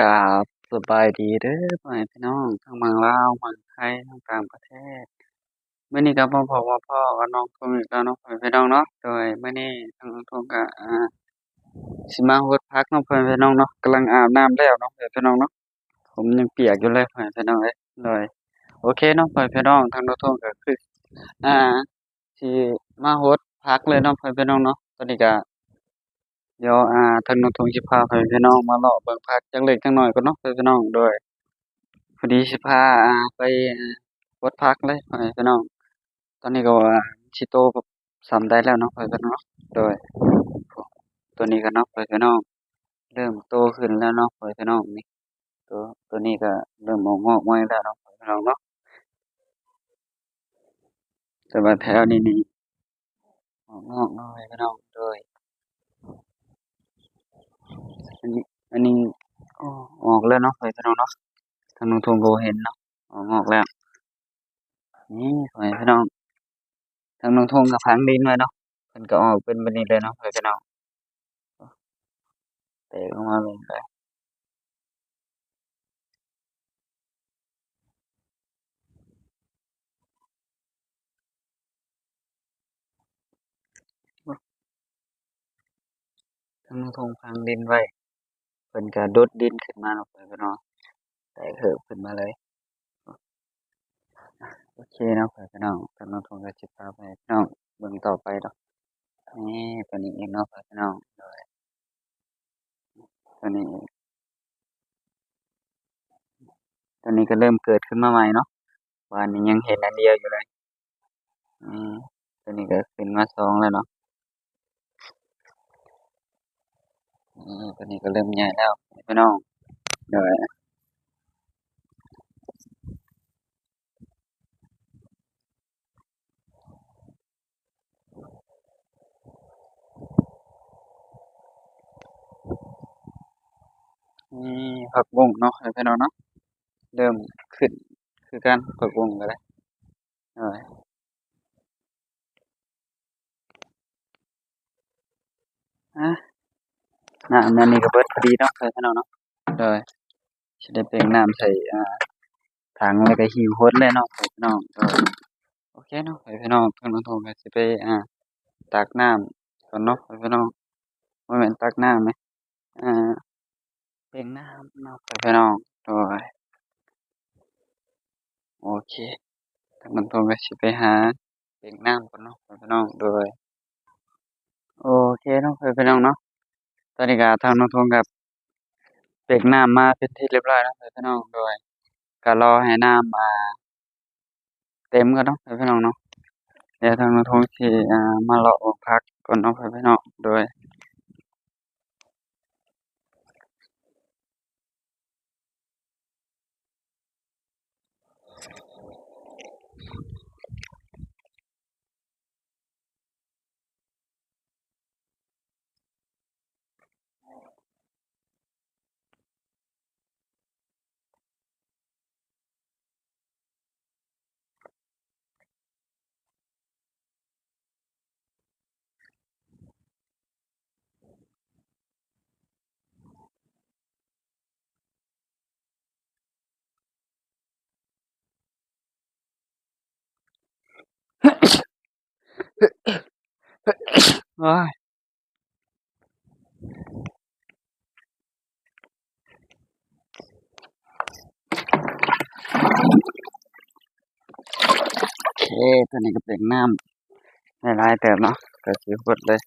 กาบสบายดีเด้อพ่อแม่พี่น้องทั้งเมืองลาวเมืองไทยทั้งต่างประเทศมื้อนี้ก็มาพบมาพ้อกับน้องทุ่งอีกแล้วเนาะพ่อแม่พี่น้องเนาะโดยมื้อนี้ทางน้งทุ่งก็อ่าสิมาฮดพักเนาะพ่อแม่พี่น้องเนาะกำลังอาบน้ำแล้วเนาะพ่อแม่พี่น้องเนาะผมยังเปียกอยู่เลยพ่อแม่พี่น้องเอ้ยโดยโอเคเนาะพ่อแม่พี่น้องทางน้งทุ่งก็คืออ่าสิมาฮดพักเลยเนาะพ่อแม่พี่น้องเนาะตอนนี้ก็ เดี๋ยวอ่าทางน้องทุ่งสิพาพ่อแม่พี่น้องมาเลาะเบิ่งผักจักเล็กจักน้อยก่อนเนาะพ่อแม่พี่น้องโดยพอดีสิพาอ่าไปวัดพักเลยพ่อแม่พี่น้อง ตอนนี้ก็ว่าสิโตสำได้แล้วเนาะพ่อแม่พี่น้องโดยตัวนี้ก็เนาะพ่อแม่พี่น้องเริ่มโตขึ้นแล้วเนาะพ่อแม่พี่น้องนี่ตัวตัวนี้ก็เริ่มออกงอกงอยแล้วเนาะพ่อแม่พี่น้องเนาะแต่ว่าแถวนี้นี่ออกงอกเนาะพ่อแม่พี่น้องโดย อันนี้อันนี้ออกแล้วเนาะพ่อแม่พี่น้องเนาะทางน้องทงก็เห็นเนาะออกงอกแล้ว นี่พ่อแม่พี่น้องทางน้องทงก็ฝังดินไว้เนาะเพิ่นก็ออกเป็นบบนี้เลยเนาะพ่อพี่น้องแตกออกมาแบบนี้เลยทางน้องทงฝังดินไว้ เพิ่นก็ดดดินขึ้นมาเนาะพ่อพี่น้องแตกเหิบขึ้นมาเลย โอเคเนาะพ่อพี่น้องทางน้องทงก็สิพาไปให้พี่น้องเบิ่งต่อไปเนาะนี่ตัวนี้เองเนาะพ่อพี่น้องโดยตัวนี้เองตัวนี้ก็เริ่มเกิดขึ้นมาใหม่เนาะวานนี้ยังเห็นอันเดียวอยู่เลยอืมตัวนี้ก็ขึ้นมาสองแล้วเนาะอืม ตัวนี้ก็เริ่มใหญ่แล้วพี่น้องโดยนี่ผักบุ้งเนาะพี่น้องเนาะเริ่มขึ้นคือกันผักบุ้งก็ได้เอออะ น้ำอันนี้ก็เบิดพอดีเนาะพี่น้องเนาะโดยสิได้เปลี่ยนน้ำใส่อ่าถังแล้วก็หิ้วฮดเลยเนาะพี่น้องโดยโอเคเนาะพี่น้องทางน้องทงก็สิไปอ่าตักน้ำก่อนเนาะพี่น้องบ่แม่นตักน้ำนะอ่าเปลี่ยนน้ำเนาะพี่น้องโดยโอเคทางน้องทงก็สิไปหาเปลี่ยนน้ำก่อนเนาะพี่น้องโดยโอเคเนาะพี่น้องเนาะ ตอนนี้ก็ทางน้องทงกับเปียกน้ำมาเป็นที่เรียบร้อยแล้วพี่น้องโดยก็รอให้น้ำมาเต็มกันเนาะพี่น้องเนาะเดี๋ยวทางน้องทงขี่มาเลาะพักก่อนเนาะพี่น้องโดย อ้ยโอเคตอนนี้ก็เปียกน้ำหลายๆเติมเนาะก็สิหดเลย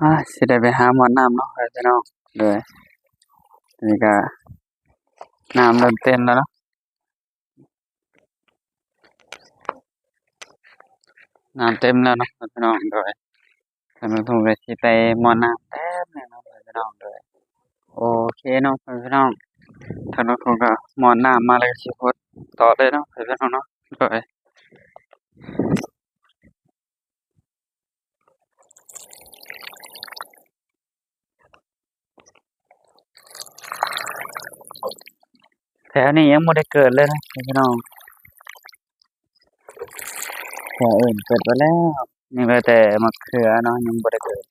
อ่าสิได้ไปหาหมอนน้ำเนาะไปพี่น้องเลยนี่ก็น้ำเริ่มเต็มแล้วเนาะน้ำเต็มแล้วเนาะพี่น้องโดยทางทุ่งก็สิไปหมอนน้ำแป๊บหนึงเนาะพี่น้องโดยโอเคเนาะพี่น้องทางทุ่งก็หมอนน้ำมาแล้วก็สิพดต่อเลยเนาะพี่น้องเนาะโดย วนี้ยังไม่ได้เกิดเลยนะพี่น้องแถวอื่นเกิดไปแล้ว นี่ก็แต่มะเขือเนาะยังไม่ได้เกิด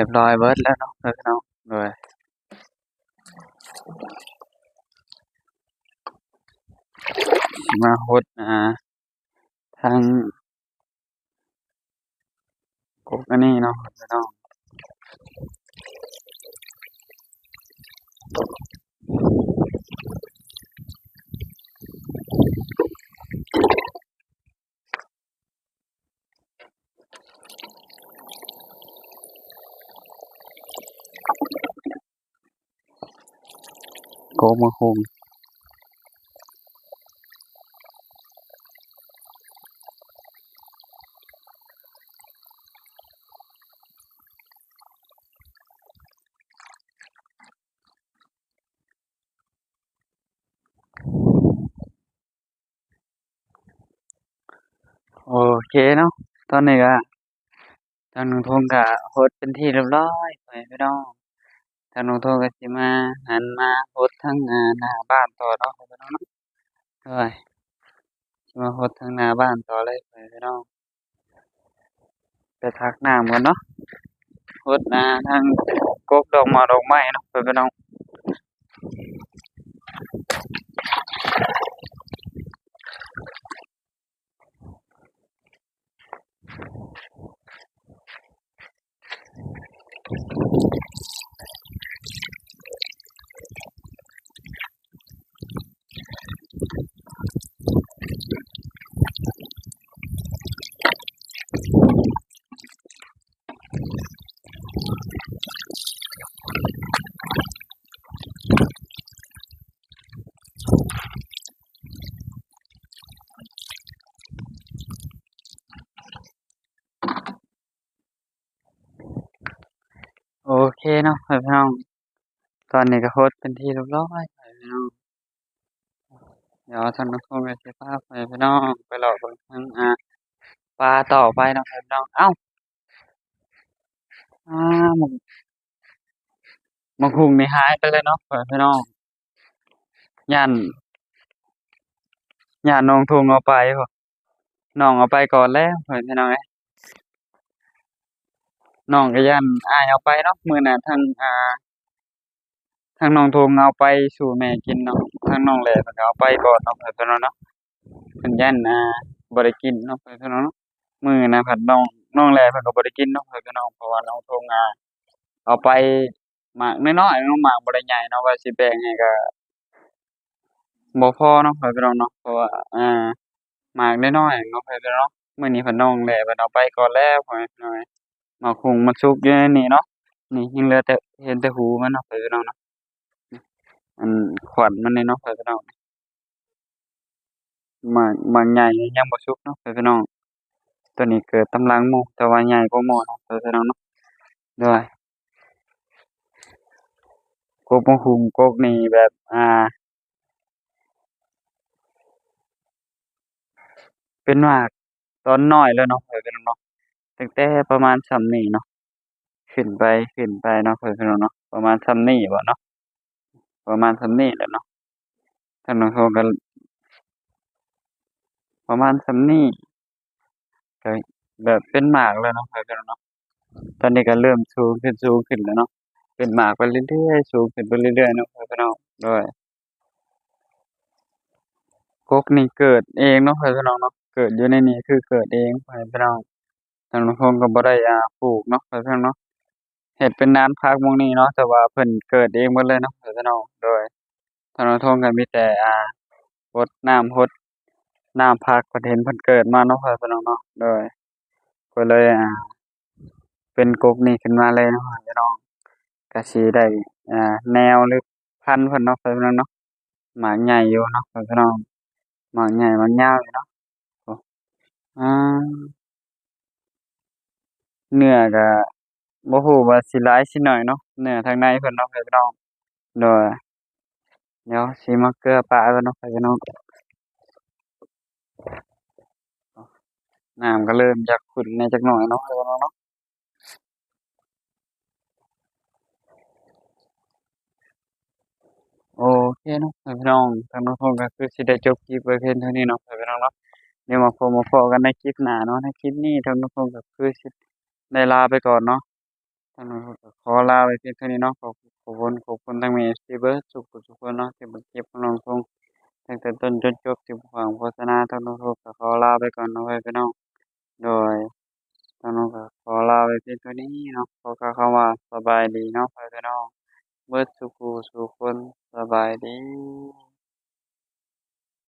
รียบร้อยเบิร์ดแล้วเนาะพี่น้องโดยสิมาฮดนะทางกบอันนี้เนาะพี่น้องโก กมะฮุงโอเค ทางน้องทงก็ฮดเป็นที่เรียบร้อยไปพี่น้องทางน้องทงก็สิมาหันมาฮดทางหน้าบ้านต่อเนาะพี่น้องเนาะโดยสิมาฮดทางหน้าบ้านต่อเลยไปพี่น้องไปทักน้ำก่อนเนาะฮดอ่าทางกกดอกมาดอกไม้เนาะไปพี่น้อง どうも。 เคเนาะพี่น้อง ตอนนี้ก็โฮสต์เป็นที่เรียบร้อยพ่อแม่พี่น้องเดี๋ยวทาน้องคงก็สิพาพ่อแม่พี่น้องไปเลาะเบิ่งทางอ่าป่าต่อไปนะพี่น้องเอ้าอาหมกบักหุงนี่หายไปเลยเนาะพี่น้องย้านย้านน้องทุ่งเอาไปพ่อน้องเอาไปก่อนแล้วพี่น้องเอ้ น้องก็ย้านอายเอาไปเนาะมือนั้นทางอ่าทางน้องทุ่งเอาไปสู่แม่กินเนาะทางน้องแหล่เพิ่นก็เอาไปก่อนเนาะพ่อแม่พี่น้องเนาะเพิ่นย้านอ่าบ่ได้กินเนาะพ่อแม่พี่น้องเนาะมือนั้นผัดน้องน้องแหล่เพิ่นก็บ่ได้กินเนาะพ่อแม่พี่น้องเพราะว่าน้องทุ่งอ่าเอาไปหมากน้อยๆเนาะหมากบ่ได้ใหญ่เนาะว่าสิแบ่งให้ก็บ่พอเนาะพ่อแม่พี่น้องเนาะเพราะว่าอ่าหมากน้อยๆเนาะพ่อแม่พี่น้องเนาะมื้อนี้เพิ่นน้องแหล่เพิ่นเอาไปก่อนแล้วพ่อแม่พี่น้องเอ้ย มากหุ่งมันสุกอยู่ในนี้เนาะนี่ยังเหลือแต่เห็นแต่หูมันเนาะพ่อแม่พี่น้องเนาะอันขวัญมันนี่เนาะพ่อแม่พี่น้องหมากหมากใหญ่ยังบ่สุกเนาะพ่อแม่พี่น้องตัวนี้เกิดตำลังมูแต่ว่าใหญ่กว่าหมู่เนาะพ่อแม่พี่น้องเนาะโดยกกมะฮุงกกนี่แบบอ่า เป็นหมาตอนน้อยเลยเนาะพ่อแม่พี่น้องเนาะ ตั้งแต่ประมาณส่ำนี้เนาะขึ้นไปขึ้นไปเนาะพ่อแม่พี่น้องเนาะประมาณส่ำนี้บ่เนาะประมาณส่ำนี้แหละเนาะท่างน้องทุ่งก็ประมาณส่ำนี้ก็แบบเป็นหมากแล้วเนาะพ่อแม่พี่น้องเนาะตอนนี้ก็เริ่มสูงขึ้นสูงขึ้นแล้วเนาะเป็นหมากไปเรื่อยๆสูงขึ้นไปเรื่อยๆเนาะพ่อแม่พี่น้องโดยกกนี่เกิดเองเนาะพ่อแม่พี่น้องเนาะเกิดอยู่ในนี้คือเกิดเองพ่อแม่พี่น้อง ทางน้องทุ่งก็บ่ได้อ่าปลูกเนาะพ่อแม่พี่องเนาะเฮ็ดเป็นลานพักมงนี้เนาะแต่ว่าเพิ่นเกิดเองหมดเลยเนาะเพื่อแม่พี่น้องโดยทางน้องทุ่งก็มีแต่อ่ารดน้ำรดน้ำผักเพิ่นเห็นเพิ่นเกิดมาเนาะพ่อแม่พี่น้องเนาะโดยก็เลยอ่าเป็นกกนี้ขึ้นมาเลยเนาะพ่อแม่พี่น้องก็สิได้อ่าแนวหรือพันเพิ่นเนาะพ่อแม่พี่น้องเนาะหมากใหญ่อยู่เนาะเพื่อแม่พี่น้องหมากใหญ่หมากยาวอยู่เนาะอ้อา เนื้อก็บ่ฮู้ว่าสิหลายสิน้อยเนาะเนื้อทางในเพิ่นเนาะพ่อแม่พี่น้องโดยเดี๋ยวสิมาเกลือปลาก่อนเนาะพ่อแม่พี่น้องน้ำก็เริ่มอยากขุ่นแหน่จักหน่อยเนาะพ่อแม่พี่น้องเนาะโอเคเนาะพ่อแม่พี่น้องทางน้องทุ่งก็คือสิได้จบคลิปไว้เพียงเท่านี้เนาะพ่อแม่พี่น้องเนาะเดี๋ยวมาพบมาพ้อกันในคลิปหน้าเนาะในคลิปนี้ทางน้องทุ่งก็คือสิ ได้ลาไปก่อนเนาะทางน้องทุ่งก็ขอลาไว้เพียงเท่านี้เนาะขอบขอบคุณขอบคุณทางแม่ FC เบิดทุกผู้ทุกคนเนาะที่บิ่งคลิปของน้องทุ่งตั้งแต่ต้นจนจบที่บ่ฟังโฆษณาท่างน้องทุ่งก็ขอลาไปก่อนนะพ่อแม่พี่น้องโดยท่างน้องก็ขอลาไว้เพียงเท่านี้เนาะขอกล่าวคำว่าสบายดีเนาะพ่อแม่พี่น้องเบิดซุผู้ซุคนสบายดี